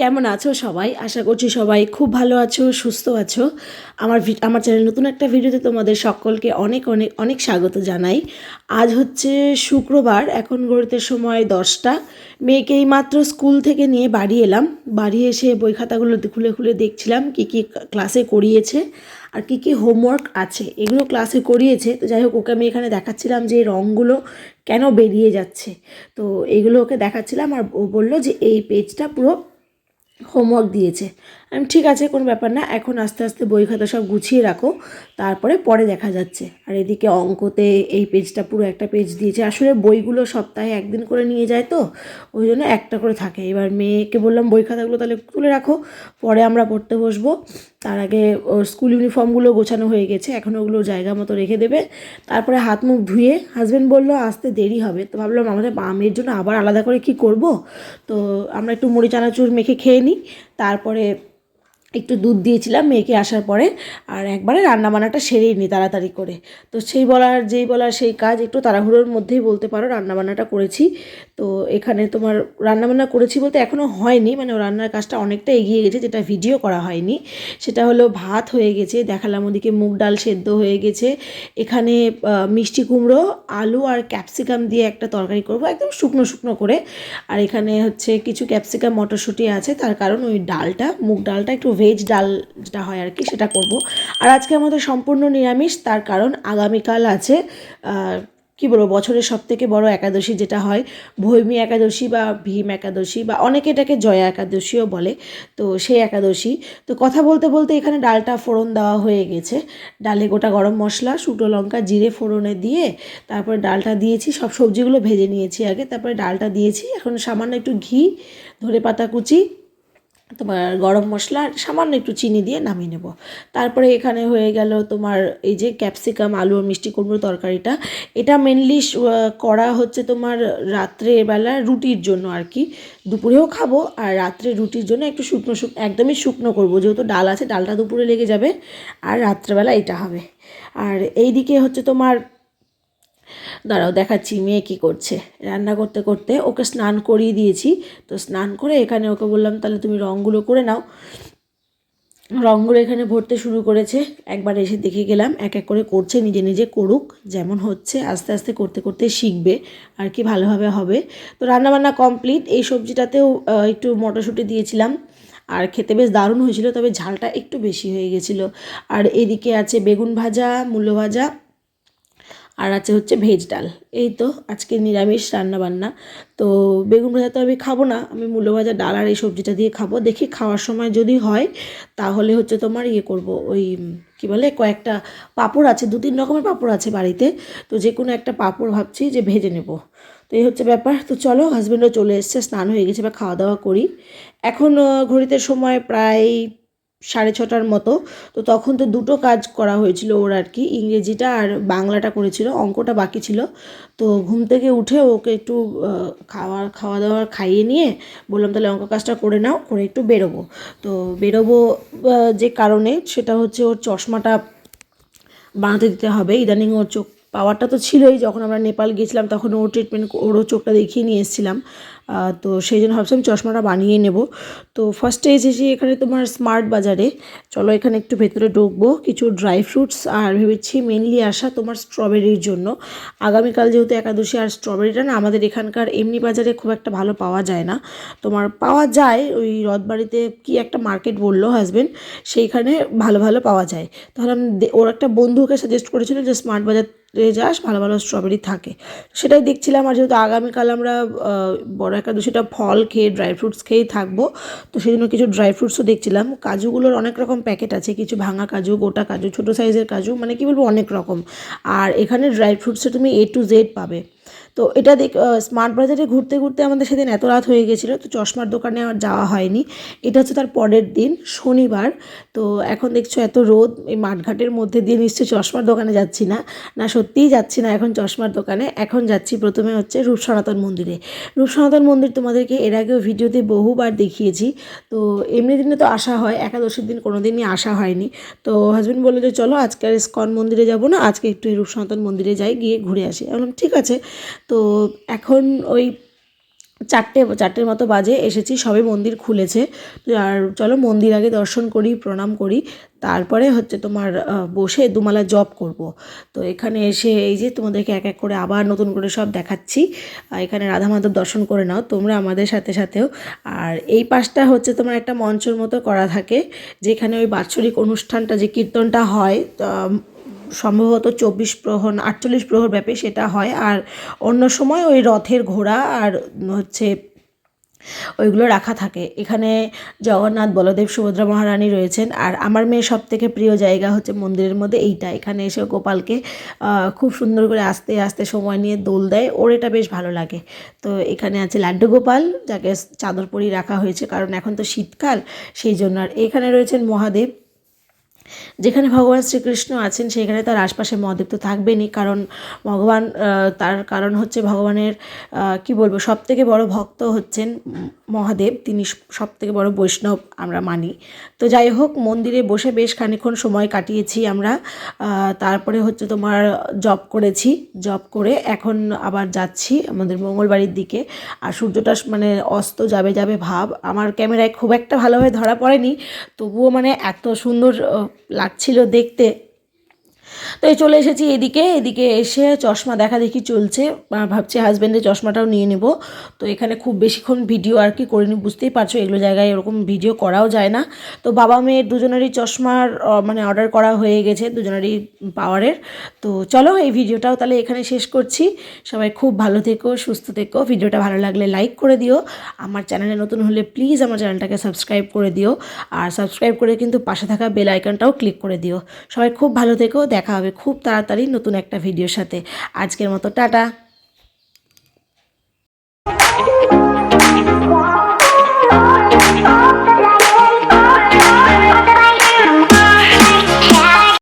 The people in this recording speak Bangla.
কেমন আছো সবাই? আশা করছি সবাই খুব ভালো আছো, সুস্থ আছো। আমার আমার চ্যানেল নতুন একটা ভিডিওতে তোমাদের সকলকে অনেক অনেক অনেক স্বাগত জানাই। আজ হচ্ছে শুক্রবার, এখন গড়িতে সময় দশটা। মেয়েকে এইমাত্র স্কুল থেকে নিয়ে বাড়ি এলাম। বাড়ি এসে বই খাতাগুলো খুলে খুলে দেখছিলাম কী কী ক্লাসে করিয়েছে আর কী কী হোমওয়ার্ক আছে। এগুলো ক্লাসে করিয়েছে। তো যাই হোক, ওকে আমি এখানে দেখাচ্ছিলাম যে এই রঙগুলো কেন বেরিয়ে যাচ্ছে। তো এগুলো ওকে দেখাচ্ছিলাম আর ও বলল যে এই পেজটা পুরো হোমওয়ার্ক দিয়েছে। আমি ঠিক আছে, কোনো ব্যাপার না, এখন আস্তে আস্তে বই খাতা সব গুছিয়ে রাখো, তারপরে পরে দেখা যাচ্ছে। আর এদিকে অঙ্কতে এই পেজটা পুরো একটা পেজ দিয়েছে। আসলে বইগুলো সপ্তাহে একদিন করে নিয়ে যায় তো, ওই জন্য একটা করে থাকে। এবার মেয়েকে বললাম, বই খাতাগুলো তাহলে তুলে রাখো, পরে আমরা পড়তে বসবো। তার আগে স্কুল ইউনিফর্মগুলো গোছানো হয়ে গেছে, এখন ওগুলো জায়গা মতো রেখে দেবে। তারপরে হাত মুখ ধুয়ে হাজব্যান্ড বলল, আসতে দেরি হবে। তো ভাবলাম, আমাদের মেয়ের জন্য আবার আলাদা করে কি করব? তো আমরা একটু মুড়ি চানাচুর মেখে খেয়ে নিই তারপরে একটু দুধ দিয়েছিলাম মেয়েকে আসার পরে, আর একবারে রান্নাবান্নাটা সেরেই নিই তাড়াতাড়ি করে। তো সেই বলার, যেই বলার সেই কাজ একটু তাড়াহুড়োর মধ্যেই বলতে পারো, রান্নাবান্নাটা করেছি। তো এখানে তোমার রান্নাবান্না করেছি বলতে এখনও হয়নি মানে রান্নার কাজটা অনেকটা এগিয়ে গেছে, যেটা ভিডিও করা হয়নি। সেটা হলো ভাত হয়ে গেছে, দেখালাম ওদিকে মুগ ডাল সেদ্ধ হয়ে গেছে। এখানে মিষ্টি কুমড়ো, আলু আর ক্যাপসিকাম দিয়ে একটা তরকারি করব, একদম শুকনো শুকনো করে। আর এখানে হচ্ছে কিছু ক্যাপসিকাম মটরশুঁটি আছে, তার কারণ ওই ডালটা, মুগ ডালটা, একটু ভেজ ডাল যেটা হয় আর কি, সেটা করব। আর আজকে আমাদের সম্পূর্ণ নিরামিষ, তার কারণ আগামীকাল আছে কি বলব, বছরের সব থেকে বড় একাদশী যেটা হয়, ভৈমী একাদশী বা ভীম একাদশী বা অনেকে এটাকে জয়া একাদশীও বলে, তো সেই একাদশী। তো কথা বলতে বলতে এখানে ডালটা ফোড়ন দেওয়া হয়ে গেছে। ডালে গোটা গরম মশলা, শুকনো লঙ্কা, জিরে ফোড়নে দিয়ে তারপরে ডালটা দিয়েছি, সব সবজিগুলো ভেজে নিয়েছি আগে, তারপরে ডালটা দিয়েছি, এখন সামান্য একটু ঘি ধনে পাতা কুচি তোমার গরম মশলা সামান্য একটু চিনি দিয়ে নামিয়ে নেব। তারপরে এখানে হয়ে গেল তোমার এই যে ক্যাপসিকাম, আলু আর মিষ্টি কুমড়ো তরকারিটা। এটা মেনলি করা হচ্ছে তোমার রাত্রেবেলা রুটির জন্য আর কি। দুপুরেও খাব আর রাত্রে রুটির জন্য একটু শুকনো শুকনো একদমই শুকনো করব। যেহেতু ডাল আছে, ডালটা দুপুরে লেগে যাবে আর রাত্রেবেলা এটা হবে। আর এই দিকে হচ্ছে তোমার দাঁড়াও দেখাচ্ছি মেয়ে কী করছে। রান্না করতে করতে ওকে স্নান করিয়ে দিয়েছি। তো স্নান করে এখানে ওকে বললাম, তাহলে তুমি রঙগুলো করে নাও। রঙগুলো এখানে ভরতে শুরু করেছে। একবার এসে দেখে গেলাম, এক এক করে করছে, নিজে নিজে করুক, যেমন হচ্ছে, আস্তে আস্তে করতে করতে শিখবে, আর কি ভালোভাবে হবে। তো রান্নাবান্না কমপ্লিট। এই সবজিটাতেও একটু মটরশুঁটি দিয়েছিলাম, আর খেতে বেশ দারুণ হয়েছিল, তবে ঝালটা একটু বেশি হয়ে গেছিল। আর এদিকে আছে বেগুন ভাজা, মূলো ভাজা আর আছে হচ্ছে ভেজ ডাল। এই তো আজকে নিরামিষ রান্না বান্না তো বেগুন ভাজা তো আমি খাব না, আমি মূলো ভাজা, ডাল আর এই সবজিটা দিয়ে খাব। দেখি খাওয়ার সময় যদি হয়, তাহলে হচ্ছে তোমার ইয়ে করব, ওই কি বলে, কয়েকটা পাঁপড় আছে, দু তিন রকমের পাঁপড় আছে বাড়িতে। তো যে কোনো একটা পাঁপড় ভাবছি যে ভেজে নেব। তো এই হচ্ছে ব্যাপার। তো চলো হাজব্যান্ডও চলে এসছে, স্নান হয়ে গেছে বা খাওয়া দাওয়া করি। এখন ঘড়িতে সময় প্রায় সাড়ে ছটার মতো। তো তখন তো দুটো কাজ করা হয়েছিল ওর আর কি, ইংরেজিটা আর বাংলাটা করেছিল, অঙ্কটা বাকি ছিল। তো ঘুম থেকে উঠে ওকে একটু খাওয়ার খাওয়া দাওয়া খাইয়ে নিয়ে বললাম, তাহলে অঙ্ক কাজটা করে নাও, করে একটু বেরোবো। তো বেরোবো যে কারণে সেটা হচ্ছে ওর চশমাটা বানাতে দিতে হবে। ইদানিং ওর চোখ, পাওয়ারটা তো ছিলই, যখন আমরা নেপাল গেছিলাম তখন ওর ট্রিটমেন্ট ওরও চোখটা দেখিয়ে নিয়ে এসেছিলাম। তো সেই জন্য ভাবছিলাম চশমাটা বানিয়ে নেব। তো ফার্স্টে এসেছি এখানে তোমার স্মার্ট বাজারে। চলো এখানে একটু ভেতরে ঢুকবো। কিছু ড্রাই ফ্রুটস আর ভেবেছি মেনলি আসা তোমার স্ট্রবেরির জন্য। আগামীকাল যেহেতু একাদশী আর স্ট্রবেরিটা না, আমাদের এখানকার এমনি বাজারে খুব একটা ভালো পাওয়া যায় না। তোমার পাওয়া যায় ওই রথবাড়িতে কি একটা মার্কেট বলল হাজবেন্ড সেইখানে ভালো ভালো পাওয়া যায়। তাহলে আমি ওর একটা বন্ধুকে সাজেস্ট করেছিল যে স্মার্ট বাজার যাস, ভালো ভালো স্ট্রবেরি থাকে। সেটাই দেখছিলাম আর যেহেতু আগামীকাল আমরা বড় একাদশীটা ফল খেয়ে ড্রাই ফ্রুটস খেয়েই থাকব। তো সেই জন্য কিছু ড্রাই ফ্রুটসও দেখছিলাম। কাজুগুলোর অনেক রকম প্যাকেট আছে, কিছু ভাঙা কাজু, গোটা কাজু, ছোটো সাইজের কাজু মানে কি বলব অনেক রকম। আর এখানে ড্রাই ফ্রুটসে তুমি এ টু জেড পাবে। তো এটা দেখ স্মার্ট বাজারে ঘুরতে ঘুরতে আমাদের সেদিন এত রাত হয়ে গেছিল, তো চশমার দোকানে আর যাওয়া হয়নি। এটা হচ্ছে তার পরের দিন, শনিবার। তো এখন দেখছ এত রোদ, এই মাঠঘাটের মধ্যে দিয়ে নিশ্চয়ই চশমার দোকানে যাচ্ছি না। না, সত্যিই যাচ্ছি না এখন চশমার দোকানে। এখন যাচ্ছি প্রথমে হচ্ছে রূপ সনাতন মন্দিরে। রূপ সনাতন মন্দির তোমাদেরকে এর আগেও ভিডিওতে বহুবার দেখিয়েছি। তো এমনি দিনে তো আসা হয়, একাদশীর দিন কোনো দিনই আসা হয়নি। তো হাজব্যান্ড বলল যে, চলো আজকে আর ইস্কন মন্দিরে যাব না, আজকে একটু রূপ সনাতন মন্দিরে যাই, গিয়ে ঘুরে আসি। বললাম, ঠিক আছে। তো এখন ওই চারটে, চারটের মতো বাজে এসেছি, সবে মন্দির খুলেছে। আর চলো মন্দির আগে দর্শন করি, প্রণাম করি। তারপরে হচ্ছে তোমার বসে দুমালা জব করব। তো এখানে এসে এই যে তোমাদেরকে এক এক করে আবার নতুন করে সব দেখাচ্ছি। এখানে রাধা মাধব দর্শন করে নাও, তোমরা আমাদের সাথে সাথেও। আর এই পাশটা হচ্ছে তোমার একটা মঞ্চের মতো করা থাকে, যেখানে ওই বাৎসরিক অনুষ্ঠানটা, যে কীর্তনটা হয় সম্ভবত চব্বিশ প্রহর আটচল্লিশ প্রহর ব্যাপী সেটা হয়। আর অন্য সময় ওই রথের ঘোড়া আর হচ্ছে ওইগুলো রাখা থাকে। এখানে জগন্নাথ, বলদেব, সুভদ্রা মহারানী রয়েছেন। আর আমার মেয়ের সব থেকে প্রিয় জায়গা হচ্ছে মন্দিরের মধ্যে এইটা। এখানে এসে গোপালকে খুব সুন্দর করে আস্তে আস্তে সময় নিয়ে দোল দেয়। ওর এটা বেশ ভালো লাগে। তো এখানে আছে লাড্ডু গোপাল, যাকে চাদর পরিয়ে রাখা হয়েছে। কারণ এখন তো শীতকাল, সেই জন্য। আর এখানে রয়েছেন মহাদেব। যেখানে ভগবান শ্রীকৃষ্ণ আছেন, সেখানে তার আশপাশে মহাদেব তো থাকবেনই। কারণ ভগবান তার কারণ হচ্ছে ভগবানের কি বলব সব থেকে বড় ভক্ত হচ্ছেন মহাদেব। তিনি সব থেকে বড় বৈষ্ণব আমরা মানি। তো যাই হোক, মন্দিরে বসে বেশ খানিক্ষণ সময় কাটিয়েছি আমরা। তারপরে হচ্ছে তোমার জব করেছি। জব করে এখন আবার যাচ্ছি আমাদের মঙ্গলবাড়ির দিকে। আর সূর্যটা মানে অস্ত যাবে যাবে ভাব। আমার ক্যামেরায় খুব একটা ভালোভাবে ধরা পড়েনি। তবুও মানে এত সুন্দর লাগছিল দেখতে। তো এই চলে এসেছি এদিকে এদিকে এসে চশমা দেখা দেখি চলছে। ভাবছি হাজব্যান্ডের চশমাটাও নিয়ে নেব। তো এখানে খুব বেশিক্ষণ ভিডিও আর কি করিনি, বুঝতেই পারছ এগুলো জায়গায় এরকম ভিডিও করাও যায় না। তো বাবা মেয়ের দুজনেরই চশমার মানে অর্ডার করা হয়ে গেছে দুজনেরই পাওয়ারের তো চলো এই ভিডিওটাও তাহলে এখানে শেষ করছি। সবাই খুব ভালো থেকো, সুস্থ থেকো। ভিডিওটা ভালো লাগলে লাইক করে দিও। আমার চ্যানেলে নতুন হলে প্লিজ আমার চ্যানেলটাকে সাবস্ক্রাইব করে দিও। আর সাবস্ক্রাইব করে কিন্তু পাশে থাকা বেল আইকনটাও ক্লিক করে দিও। সবাই খুব ভালো থেকো দেখা হবে খুব তাড়াতাড়ি নতুন একটা ভিডিওর সাথে। আজকের মতো টাটা।